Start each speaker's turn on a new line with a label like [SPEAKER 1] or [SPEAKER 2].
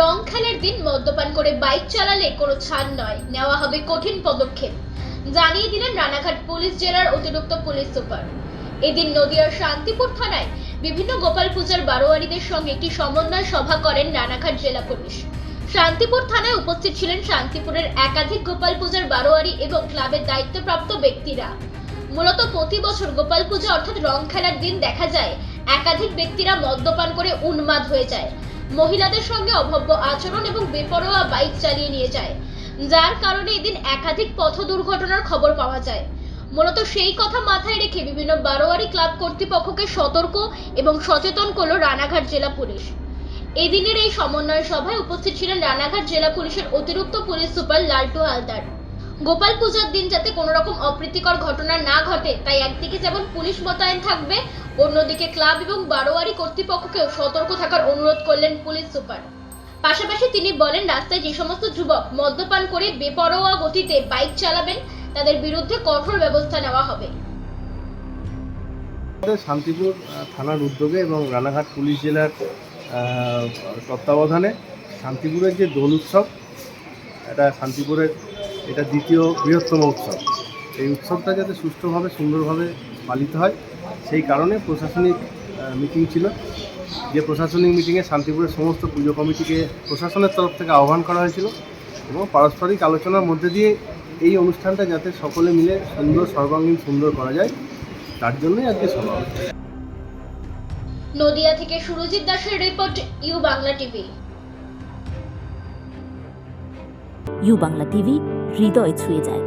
[SPEAKER 1] রং খেলার দিন মদ্যপান করে বাইক চালালে কোনো ছাড় নয়। নেওয়া হবে কঠিন পদক্ষেপ। জানিয়ে দিলেন রানাঘাট পুলিশ জেলার অতিরিক্ত পুলিশ সুপার। এদিন নদিয়ার শান্তিপুর থানায় বিভিন্ন গোপাল পূজার বারোয়ারিদের সঙ্গে একটি সমন্বয় সভা করেন রানাঘাট জেলা পুলিশ। শান্তিপুর থানায় উপস্থিত ছিলেন শান্তিপুরের একাধিক গোপাল পূজার বারোয়ারি এবং ক্লাবের দায়িত্বপ্রাপ্ত ব্যক্তিরা। মূলত প্রতি বছর গোপাল পূজা অর্থাৎ রং খেলার দিন দেখা যায়, একাধিক ব্যক্তিরা মদ্যপান করে উন্মাদ হয়ে যায়। মহিলাদের সঙ্গে অভব্য আচরণ এবং বেপরোয়া বাইক চালিয়ে নিয়ে যায়। যার কারণে এদিন একাধিক পথ দুর্ঘটনার খবর পাওয়া যায়। মূলত সেই কথা মাথায় রেখে বিভিন্ন বারোয়ারি ক্লাব কর্তৃপক্ষকে সতর্ক এবং সচেতন করল রানাঘাট জেলা পুলিশ। এদিনের এই সমন্বয় সভায় উপস্থিত ছিলেন রানাঘাট জেলা পুলিশের অতিরিক্ত পুলিশ সুপার লালটু হালদার। গোপাল পূজার দিন যাতে কোনো রকম অপ্রীতিকর ঘটনা না ঘটে, তাই একদিকে যেমন পুলিশ মোতায়েন থাকবে অন্যদিকে ক্লাব এবং বারোয়ারি কর্তৃপক্ষকেও সতর্ক থাকার অনুরোধ করলেন পুলিশ সুপার। পাশাপাশি তিনি বলেন, রাস্তায় যে সমস্ত যুবক মদ্যপান করে বেপরোয়া গতিতে বাইক চালাবেন, তাদের বিরুদ্ধে কঠোর ব্যবস্থা নেওয়া হবে।
[SPEAKER 2] শান্তিপুর থানার উদ্যোগে এবং রানাঘাট পুলিশ জেলার তত্ত্বাবধানে শান্তিপুরের যে দোল উৎসব, এটা শান্তিপুরের, এটা দ্বিতীয় বৃহত্তম উৎসব। এই উৎসবটা যাতে সুষ্ঠুভাবে, সুন্দরভাবে পালিত হয় সেই কারণে প্রশাসনিক মিটিং ছিল। যে প্রশাসনিক মিটিংয়ে শান্তিপুরের সমস্ত পুজো কমিটিকে প্রশাসনের তরফ থেকে আহ্বান করা হয়েছিল এবং পারস্পরিক আলোচনার মধ্যে দিয়ে এই অনুষ্ঠানটা যাতে সকলে মিলে সুন্দর সর্বাঙ্গীন সুন্দর করা যায় তার জন্যই আজকে সভা
[SPEAKER 1] নদিয়া থেকে সুরজিৎ দাসের report U Bangla TV.
[SPEAKER 3] U Bangla TV হৃদয় ছুঁয়ে যায়।